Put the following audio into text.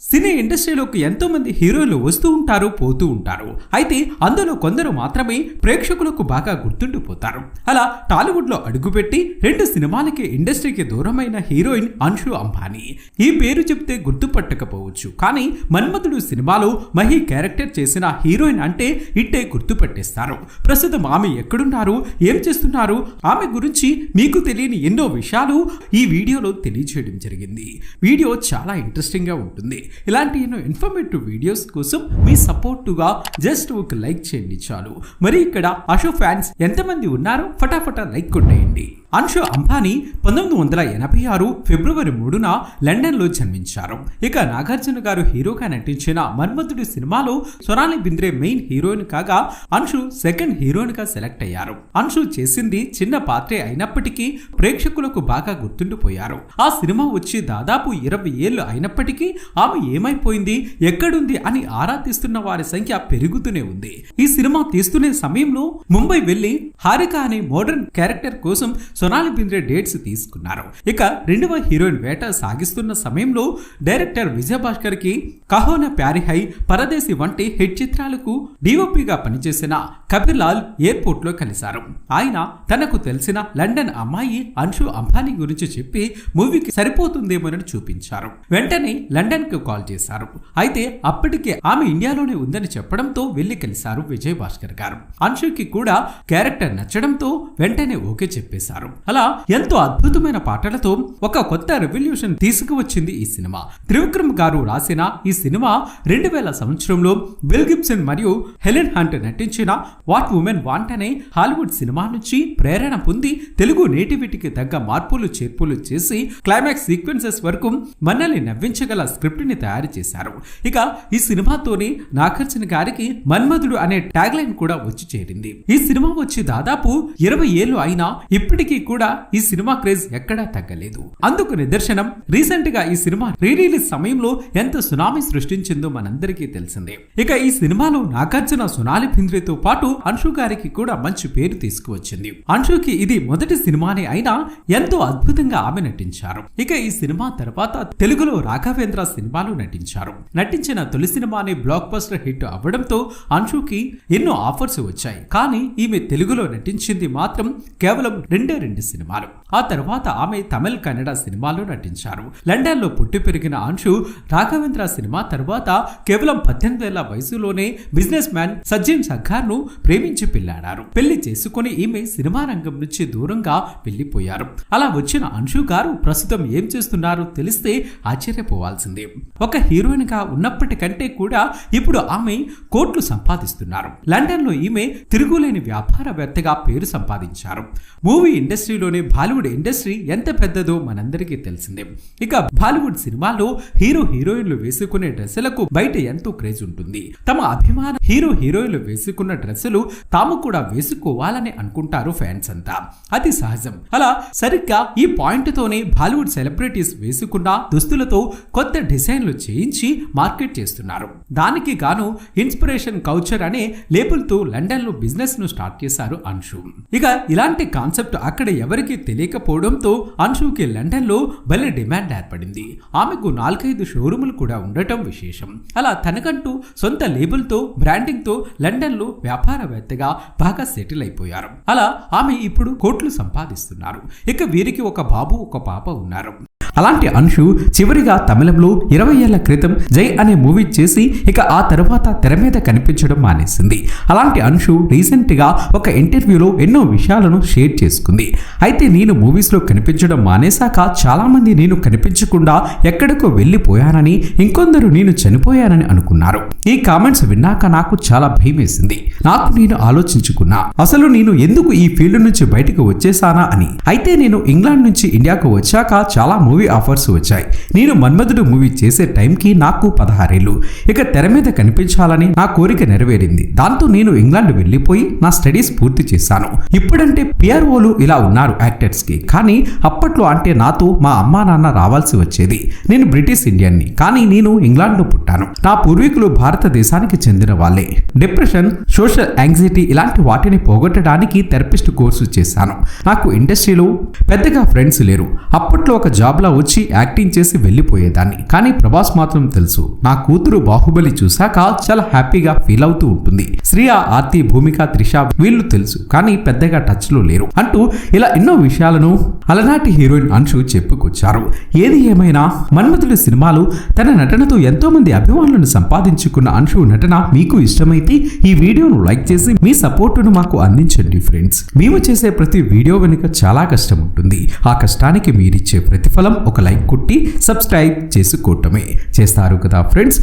సినీ ఇండస్ట్రీలోకి ఎంతో మంది హీరోలు వస్తూ ఉంటారు పోతూ ఉంటారు. అయితే అందులో కొందరు మాత్రమే ప్రేక్షకులకు బాగా గుర్తుండిపోతారు. అలా టాలీవుడ్లో అడుగుపెట్టి రెండు సినిమాలకి ఇండస్ట్రీకి దూరమైన హీరోయిన్ అంశు అంబానీ. ఈ పేరు చెప్తే గుర్తుపట్టకపోవచ్చు. కానీ మన్మధుడు సినిమాలో మహి క్యారెక్టర్ చేసిన హీరోయిన్ అంటే ఇట్టే గుర్తుపట్టేస్తారు. ప్రస్తుతం ఆమె ఎక్కడున్నారు ఏం చేస్తున్నారు ఆమె గురించి మీకు తెలియని ఎన్నో విషయాలు ఈ వీడియోలో తెలియజేయడం జరిగింది. వీడియో చాలా ఇంట్రెస్టింగ్గా ఉంటుంది. ఇలాంటి ఎన్నో ఇన్ఫర్మేటివ్ వీడియోస్ కోసం మీ సపోర్టుగా జస్ట్ ఒక లైక్ చేయండి చాలు. మరి ఇక్కడ అశో ఫ్యాన్స్ ఎంతమంది ఉన్నారో ఫటాఫటా లైక్ కొట్టేయండి. అన్షు అంబానీ పంతొమ్మిది వందల ఎనభై ఆరు ఫిబ్రవరి మూడున లండన్లో జన్మించారు. ఇక నాగార్జున గారు హీరోగా నటించిన మన్మధుడి సినిమాలో సొనాలి బింద్రే మెయిన్ హీరోయిన్ కాగా అన్షు సెకండ్ హీరోయిన్గా సెలెక్ట్ అయ్యారు. అన్షు చేసింది చిన్న పాత్రే అయినప్పటికీ ప్రేక్షకులకు బాగా గుర్తుండిపోయారు. ఆ సినిమా వచ్చి దాదాపు ఇరవై ఏళ్ళు అయినప్పటికీ ఆమె ఏమైపోయింది ఎక్కడుంది అని ఆరా తీస్తున్న వారి సంఖ్య పెరుగుతూనే ఉంది. ఈ సినిమా తీస్తునే సమయంలో ముంబై వెళ్ళి హారిక అనే మోడర్న్ క్యారెక్టర్ కోసం సొనాలి బింద్రే డేట్స్ తీసుకున్నారు. ఇక రెండవ హీరోయిన్ వేట సాగిస్తున్న సమయంలో డైరెక్టర్ విజయభాస్కర్కి కహోన ప్యారిహై పరదేశి వంటి హిట్ చిత్రాలకు డిఓపిగా పనిచేసిన కబీర్ లాల్ ఎయిర్పోర్ట్లో కలిశారు. ఆయన తనకు తెలిసిన లండన్ అమ్మాయి అన్షు అంబానీ గురించి చెప్పి మూవీకి సరిపోతుందేమోనని చూపించారు. వెంటనే లండన్కు కాల్ చేశారు. అయితే అప్పటికే ఆమె ఇండియాలోనే ఉందని చెప్పడంతో వెళ్ళి కలిశారు విజయ్ భాస్కర్ గారు. అన్షుకి కూడా క్యారెక్టర్ నచ్చడంతో వెంటనే ఓకే చెప్పేశారు. అలా ఎంతో అద్భుతమైన పాటలతో ఒక కొత్త రెవల్యూషన్ తీసుకువచ్చింది ఈ సినిమా. త్రివిక్రమ్ గారు రాసిన ఈ సినిమా రెండు వేల సంవత్సరంలో బిల్ గిబ్సన్ మరియు హెలెన్ హంట్ నటించిన వాట్ ఉమెన్ వాంట్ అనే హాలీవుడ్ సినిమా నుంచి ప్రేరణ పొంది తెలుగు నేటివిటీకి తగ్గ మార్పులు చేర్పులు చేసి క్లైమాక్స్ సీక్వెన్సెస్ వరకు మనల్ని నవ్వించగల స్క్రిప్ట్ని తయారు చేశారు. ఇక ఈ సినిమాతోనే నాగార్జున గారికి మన్మధుడు అనే ట్యాగ్ లైన్ కూడా వచ్చి చేరింది. ఈ సినిమా వచ్చి దాదాపు ఇరవై ఏళ్ళు అయినా ఇప్పటికీ కూడా ఈ సినిమా క్రేజ్ ఎక్కడా తగ్గలేదు. అందుకు నిదర్శనం రీసెంట్గా ఈ సినిమా రీ రిలీజ్ సమయంలో ఎంత సునామీ సృష్టించిందో మనందరికీ తెలిసిందే. ఇక ఈ సినిమాలో నాగార్జున సునాలి పింద్రేతో పాటు అంశు గారికి కూడా మంచి పేరు తీసుకువచ్చింది. అంశుకి ఇది మొదటి సినిమానే అయినా ఎంతో అద్భుతంగా ఆమె నటించారు. ఇక ఈ సినిమా తర్వాత తెలుగులో రాఘవేంద్ర సినిమాలు నటించారు. నటించిన తొలి సినిమాని బ్లాక్ బస్టర్ హిట్ అవ్వడంతో అంశుకి ఎన్నో ఆఫర్స్ వచ్చాయి. కానీ ఈమె తెలుగులో నటించింది మాత్రం కేవలం రెండే రెండు సినిమాలు. ఆ తర్వాత ఆమె తమిళ్ కన్నడ సినిమాల్లో నటించారు. లండన్లో పుట్టి పెరిగిన అంశు రాఘవేంద్ర సినిమా తర్వాత కేవలం పద్దెనిమిది ఏళ్ళ వయసులోనే బిజినెస్ మ్యాన్ సజ్జన్ సర్కార్ను ప్రేమించి పెళ్ళాడారు. పెళ్ళి చేసుకుని ఈమె సినిమా రంగం నుంచి దూరంగా వెళ్ళిపోయారు అలా వచ్చిన అంశు గారు ప్రస్తుతం ఏం చేస్తున్నారో తెలిస్తే ఆశ్చర్యపోవాల్సిందే. ఒక హీరోయిన్గా ఉన్నప్పటికంటే కూడా ఇప్పుడు ఆమె కోట్లు సంపాదిస్తున్నారు. లండన్లో ఈమె తిరుగులేని వ్యాపారవేత్తగా పేరు సంపాదించారు. మూవీ ఇండస్ట్రీలోనే బాలీవుడ్ ఇండస్ట్రీ ఎంత పెద్దదో మనందరికీ తెలిసిందే. ఇక బాలీవుడ్ సినిమాలో హీరో హీరోయిన్లు వేసుకునే డ్రెస్సులకు బయట ఎంతో క్రేజ్ ఉంటుంది. తమ అభిమాన హీరో హీరోయిన్లు వేసుకున్న డ్రెస్సులు తాము కూడా వేసుకోవాలని అనుకుంటారు ఫ్యాన్స్ అంతా. అది సహజం. అలా సరిగ్గా ఈ పాయింట్ తోనే బాలీవుడ్ సెలబ్రిటీస్ వేసుకున్న దుస్తులతో కొత్త డిజైన్లు చేయించి మార్కెట్ చేస్తున్నారు. దానికి గాను ఇన్స్పిరేషన్ కౌచర్ అనే లేబుల్తో లండన్లో బిజినెస్ను స్టార్ట్ చేశారు అంశు ఇక ఇలాంటి కాన్సెప్ట్ అక్కడ ఎవరికి తెలియకపోవడంతో అన్షుకి లండన్లో భలే డిమాండ్ ఏర్పడింది. ఆమెకు నాలుగైదు షోరూములు కూడా ఉండటం విశేషం. అలా తనకంటూ సొంత లేబుల్తో బ్రాండింగ్తో లండన్లో వ్యాపారవేత్తగా బాగా సెటిల్ అయిపోయారు. అలా ఆమె ఇప్పుడు కోట్లు సంపాదిస్తున్నారు. ఇక వీరికి ఒక బాబు ఒక పాప ఉన్నారు. అలాంటి అంశు చివరిగా తమిళంలో ఇరవై ఏళ్ళ క్రితం జై అనే మూవీ చేసి ఇక ఆ తరువాత తెర మీద కనిపించడం మానేసింది. అలాంటి అంశు రీసెంట్గా ఒక ఇంటర్వ్యూలో ఎన్నో విషయాలను షేర్ చేసుకుంది. అయితే నేను మూవీస్లో కనిపించడం మానేశాక చాలా మంది నేను కనిపించకుండా ఎక్కడికో వెళ్ళిపోయానని ఇంకొందరు నేను చనిపోయానని అనుకున్నారు. ఈ కామెంట్స్ విన్నాక నాకు చాలా భయం వేసింది నాకు నేను ఆలోచించుకున్నా అసలు నేను ఎందుకు ఈ ఫీల్డ్ నుంచి బయటకు వచ్చేసానా అని. అయితే నేను ఇంగ్లాండ్ నుంచి ఇండియాకు వచ్చాక చాలా మూవీ ఆఫర్స్ వచ్చాయి. నేను మన్మధుడు మూవీ చేసే టైంకి నాకు పదహారేళ్ళు. ఇక తెర మీద కనిపించాలని నా కోరిక నెరవేరింది. దాంతో నేను ఇంగ్లాండ్ వెళ్ళిపోయి నా స్టడీస్ పూర్తి చేశాను. ఇప్పుడంటే పిఆర్ఓలు ఇలా ఉన్నారు యాక్టర్స్కి కానీ అప్పట్లో అంటే నాతో మా అమ్మా నాన్న రావాల్సి వచ్చేది. నేను బ్రిటిష్ ఇండియన్ని. కానీ నేను ఇంగ్లాండ్లో పుట్టాను. నా పూర్వీకులు భారతదేశానికి చెందిన వాళ్ళే. డిప్రెషన్ సోషల్ యాంగ్జైటీ ఇలాంటి వాటిని పోగొట్టడానికి థెరపిస్ట్ కోర్సు చేశాను. నాకు ఇండస్ట్రీలో పెద్దగా ఫ్రెండ్స్ లేరు. అప్పట్లో ఒక జాబ్లో వచ్చి యాక్టింగ్ చేసి వెళ్ళిపోయేదాన్ని. కానీ ప్రభాస్ మాత్రం తెలుసు నా కూతురు బాహుబలి చూశాక చాలా హ్యాపీగా ఫీల్ అవుతూ ఉంటుంది. శ్రియ ఆర్తి భూమిక త్రిష వీళ్ళు తెలుసు కానీ పెద్దగా టచ్లో లేరు అంటూ ఇలా ఎన్నో విషయాలను అలనాటి హీరోయిన్ అంశు చెప్పుకొచ్చారు. ఏది ఏమైనా మన్మథుడి సినిమాలు తన నటనతో ఎంతో మంది అభిమానులను సంపాదించుకున్న అంశు నటన మీకు ఇష్టమైతే ఈ వీడియోను లైక్ చేసి మీ సపోర్టును మాకు అందించండి ఫ్రెండ్స్. మేము చేసే ప్రతి వీడియో వెనుక చాలా కష్టం ఉంటుంది. ఆ కష్టానికి మీరిచ్చే ప్రతిఫలం ఒక లైక్ కొట్టి సబ్స్క్రైబ్ చేసుకోవటమే. చేస్తారు కదా ఫ్రెండ్స్?